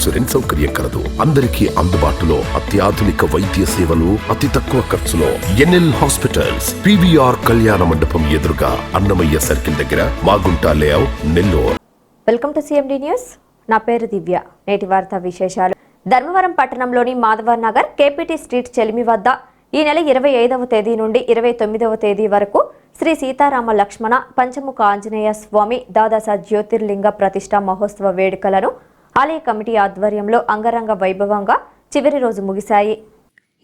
Insurance సౌకర్యం కలదు. అందరికీ అందుబాటులో అత్యాధునిక వైద్య సేవలు అతి తక్కువ ఖర్చులో. ఎన్ఎల్ హాస్పిటల్స్ పివిఆర్ కళ్యాణ మండపం ఎదురుగా అన్నమయ్య సర్కిల్ దగ్గర Magunta layout Nellore. Welcome to CMD news. నా పేరు దివ్య. నేటి వార్త విశేషాలు. ధర్మవరం పట్టణంలోని మాధవర్ నగర్ కేపీటీ స్ట్రీట్ చెలిమి వద్ద ఈ నెల ఇరవై ఐదవ తేదీ నుండి ఇరవై తొమ్మిదవ తేదీ వరకు శ్రీ సీతారామ లక్ష్మణ పంచముఖ ఆంజనేయ స్వామి దాదాసా జ్యోతిర్లింగ ప్రతిష్ట మహోత్సవ వేడుకలను ఆలయ కమిటీ ఆధ్వర్యంలో అంగరంగ వైభవంగా చివరి రోజు ముగిశాయి.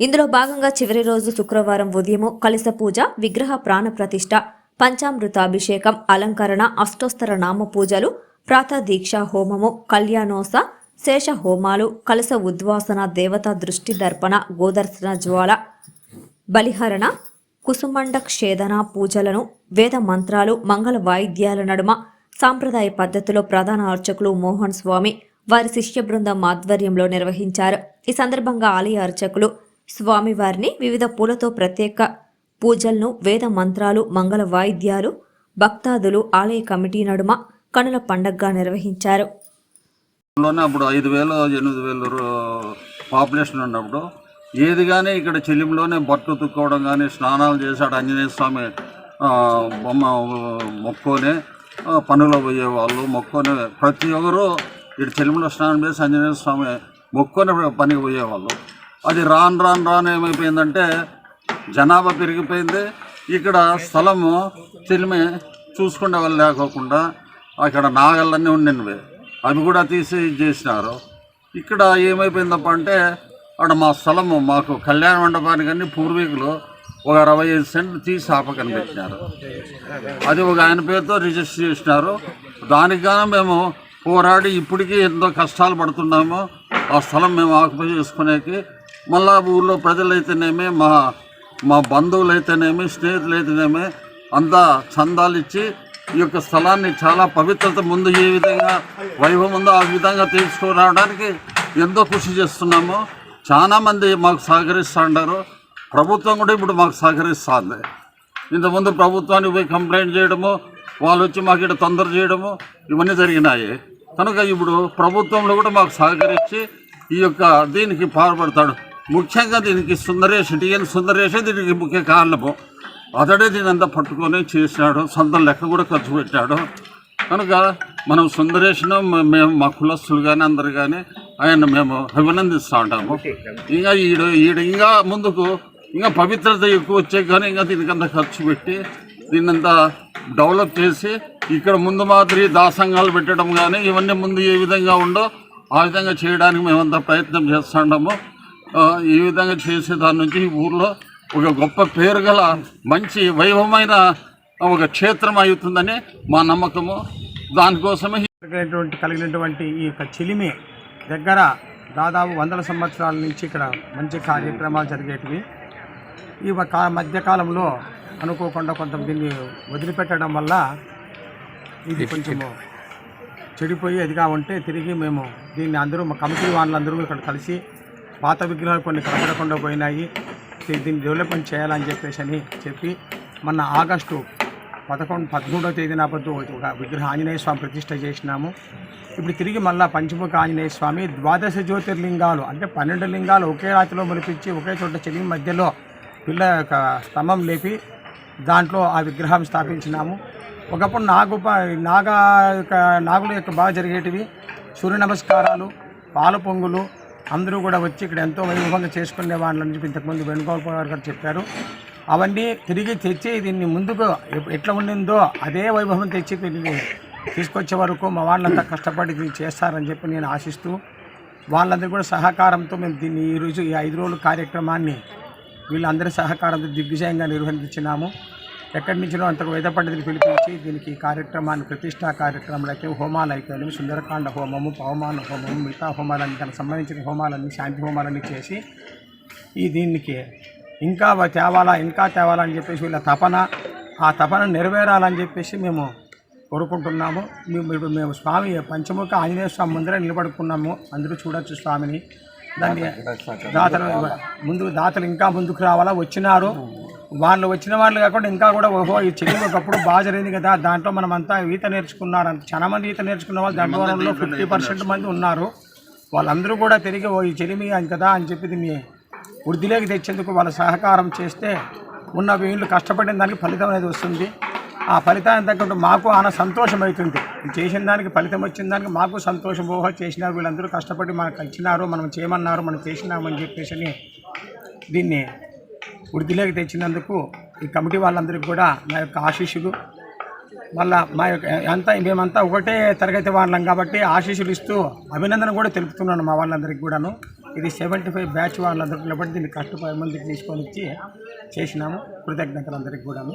ఇందులో భాగంగా చివరి రోజు శుక్రవారం ఉదయము కలశ పూజ విగ్రహ ప్రాణ ప్రతిష్ఠ పంచామృతాభిషేకం అలంకరణ అష్టోత్తర నామ పూజలు ప్రాత దీక్ష హోమము కళ్యాణోస శేష హోమాలు కలశ ఉద్వాసన దేవతా దృష్టి దర్పణ గోదర్శన జ్వాల బలిహరణ కుసుమండ క్షేదన పూజలను వేద మంత్రాలు మంగళ వాయిద్యాల నడుమ సాంప్రదాయ పద్ధతిలో ప్రధాన అర్చకులు మోహన్ స్వామి వారి శిష్య బృందం ఆధ్వర్యంలో నిర్వహించారు. ఈ సందర్భంగా ఆలయ అర్చకులు స్వామివారిని వివిధ పూలతో ప్రత్యేక పూజలను వేద మంత్రాలు మంగళ వాయిద్యాలు భక్తాదులు ఆలయ కమిటీ నడుమ కనుల పండగగా నిర్వహించారు. అప్పుడు ఐదు వేలు ఎనిమిది వేల పాపులేషన్ ఉన్నప్పుడు ఏది కానీ ఇక్కడ చెల్లింలోనే బట్టు తుక్కోవడం కానీ స్నానాలు చేశాడు ఆంజనేయ స్వామి బొమ్మ మొక్కోనే పనులు పోయేవాళ్ళు మొక్కోనే ప్రతి ఒక్కరూ ఇటు చెల్లింలో స్నానం చేసి ఆంజనేయ స్వామి మొక్కొని పనికి పోయేవాళ్ళు. అది రాను రాను రాను ఏమైపోయిందంటే జనాభా పెరిగిపోయింది. ఇక్కడ స్థలము చెల్లిమి చూసుకునే వాళ్ళు లేకోకుండా అక్కడ నాగళ్ళన్నీ ఉండినవి. అవి కూడా తీసి చేసినారు. ఇక్కడ ఏమైపోయిందప్ప అంటే అక్కడ మా స్థలము మాకు కళ్యాణ మండపానికి అన్ని పూర్వీకులు ఒక అరవై ఐదు సెంట్లు తీసి ఆపకని పెట్టినారు అది ఒక ఆయన పేరుతో రిజిస్టర్ చేసినారు. దానికి కానీ మేము పోరాడి ఇప్పటికీ ఎంతో కష్టాలు పడుతున్నాము ఆ స్థలం మేము ఆక్యుపై చేసుకునేకి మళ్ళా ఊళ్ళో ప్రజలైతేనేమి మా మా బంధువులైతేనేమి స్నేహితులైతేనేమి అంతా చందాలు ఇచ్చి ఈ యొక్క స్థలాన్ని చాలా పవిత్రత ముందు ఏ విధంగా వైభవం ఉందో ఆ విధంగా తీసుకురావడానికి ఎంతో కృషి చేస్తున్నాము. చాలామంది మాకు సహకరిస్తున్నారు ప్రభుత్వం కూడా ఇప్పుడు మాకు సహకరిస్తుంది. ఇంతకుముందు ప్రభుత్వానికి పోయి కంప్లైంట్ చేయడము వాళ్ళు వచ్చి మాకు ఇక్కడ తొందర చేయడము ఇవన్నీ జరిగినాయి. కనుక ఇప్పుడు ప్రభుత్వంలో కూడా మాకు సహకరించి ఈ యొక్క దీనికి పాల్పడతాడు. ముఖ్యంగా దీనికి సుందరేష్ టిఎన్ సుందరేషే దీనికి ముఖ్య కారణము. అతడే దీని అంతా పట్టుకొని చేసినాడు సొంత లెక్క కూడా ఖర్చు పెట్టాడు. కనుక మనం సుందరేష్ను మేము మా కులస్తులు కానీ అందరు కానీ ఆయన మేము అభినందిస్తూ ఉంటాము. ఇంకా ఈడ ఈడ ఇంకా ముందుకు ఇంకా పవిత్రత ఎక్కువ వచ్చే కానీ ఇంకా దీనికి అంత ఖర్చు పెట్టి దీన్నంతా డెవలప్ చేసి ఇక్కడ ముందు మాదిరి దాసంగాలు పెట్టడం కానీ ఇవన్నీ ముందు ఏ విధంగా ఉందో ఆ విధంగా చేయడానికి మేమంతా ప్రయత్నం చేస్తుండము ఈ విధంగా చేసే దాని నుంచి ఈ ఊర్లో ఒక గొప్ప పేరు గల మంచి వైభవమైన ఒక క్షేత్రం అవుతుందని మా నమ్మకము. దానికోసమే కలిగినటువంటి కలిగినటువంటి ఈ యొక్క చిలిమి దగ్గర దాదాపు వందల సంవత్సరాల నుంచి ఇక్కడ మంచి కార్యక్రమాలు జరిగేటివి. ఈ ఒక మధ్యకాలంలో అనుకోకుండా కొంత దీన్ని వదిలిపెట్టడం వల్ల ఇది కొంచెము చెడిపోయి అదిగా ఉంటే తిరిగి మేము దీన్ని అందరూ మా కమిటీ వాళ్ళందరూ ఇక్కడ కలిసి పాత విగ్రహాలు కొన్ని కనబడకుండా పోయినాయి. దీన్ని డెవలప్మెంట్ చేయాలని చెప్పేసి అని చెప్పి మొన్న ఆగస్టు పదకొండు పదమూడవ తేదీన పొద్దు ఒక విగ్రహ ఆంజనేయ స్వామి ప్రతిష్ట చేసినాము. ఇప్పుడు తిరిగి మళ్ళా పంచముఖ ఆంజనేయ స్వామి ద్వాదశ జ్యోతిర్లింగాలు అంటే పన్నెండు లింగాలు ఒకే రాతిలో మలిపించి ఒకే చోట చెలి మధ్యలో పిల్ల యొక్క స్తంభం లేపి దాంట్లో ఆ విగ్రహం స్థాపించినాము. ఒకప్పుడు నాగు నాగా నాగ యొక్క నాగుల యొక్క బాగా జరిగేటివి. సూర్య నమస్కారాలు పాల పొంగులు అందరూ కూడా వచ్చి ఇక్కడ ఎంతో వైభవంగా చేసుకునే వాళ్ళని చెప్పి ఇంతకుముందు వేణుగోపాల్ గారు చెప్పారు. అవన్నీ తిరిగి తెచ్చి దీన్ని ముందుకు ఎట్లా ఉండిందో అదే వైభవం తెచ్చి దీన్ని తీసుకొచ్చే వరకు మా వాళ్ళంతా కష్టపడి దీన్ని చేస్తారని చెప్పి నేను ఆశిస్తూ వాళ్ళందరూ కూడా సహకారంతో మేము దీన్ని ఈరోజు ఈ ఐదు రోజుల కార్యక్రమాన్ని వీళ్ళందరి సహకారంతో దిగ్విజయంగా నిర్వహించినాము. ఎక్కడి నుంచో అంత వేద పండితులు పిలిపించి దీనికి కార్యక్రమాన్ని ప్రతిష్టా కార్యక్రమాలకి హోమాలు అయిపోయాయి సుందరకాండ హోమము పవమాన హోమము మిగతా హోమాలన్నీ దానికి సంబంధించిన హోమాలన్నీ శాంతి హోమాలన్నీ చేసి ఈ దీనికి ఇంకా తేవాలా ఇంకా తేవాలా అని చెప్పేసి వీళ్ళ తపన ఆ తపన నెరవేరాలని చెప్పేసి మేము కోరుకుంటున్నాము. మేము ఇప్పుడు మేము స్వామి పంచముఖ ఆంజనేయ స్వామి ముందర నిలబడుకున్నాము. అందరూ చూడొచ్చు స్వామిని. దాన్ని దాతలు ముందు దాతలు ఇంకా ముందుకు రావాలా? వచ్చినారు. వాళ్ళు వచ్చిన వాళ్ళు కాకుండా ఇంకా కూడా ఓహో ఈ చెల్లి ఒకప్పుడు బాగా జరిగింది కదా దాంట్లో మనం అంతా ఈత నేర్చుకున్నారు అంత చాలా మంది ఈత నేర్చుకున్న వాళ్ళు దండవరంలో ఫిఫ్టీ పర్సెంట్ మంది ఉన్నారు. వాళ్ళందరూ కూడా తిరిగి ఓ ఈ చెలిమి అని కదా అని చెప్పి దీన్ని వృద్ధిలోకి తెచ్చేందుకు వాళ్ళ సహకారం చేస్తే ఉన్న వీళ్ళు కష్టపడిన దానికి ఫలితం అనేది వస్తుంది. ఆ ఫలితాన్ని తగ్గట్టు మాకు ఆన సంతోషం అవుతుంది. చేసిన దానికి ఫలితం వచ్చిన దానికి మాకు సంతోషం. ఓహో చేసినారు వీళ్ళందరూ కష్టపడి మనకు ఇచ్చినారు మనం చేయమన్నారు మనం చేసినామని చెప్పేసి అని దీన్ని వృద్ధిలోకి తెచ్చినందుకు ఈ కమిటీ వాళ్ళందరికీ కూడా నా యొక్క ఆశీస్సులు. మళ్ళా మా యొక్క అంతా మేమంతా ఒకటే తరగతి వాళ్ళం కాబట్టి ఆశీస్సులు ఇస్తూ అభినందన కూడా తెలుపుతున్నాను మా వాళ్ళందరికీ కూడాను. ఇది సెవెంటీ ఫైవ్ బ్యాచ్ వాళ్ళందరికీ కాబట్టి దీన్ని కష్టపడి మందికి తీసుకొని ఇచ్చి చేసినాము. కృతజ్ఞతలు అందరికీ కూడాను.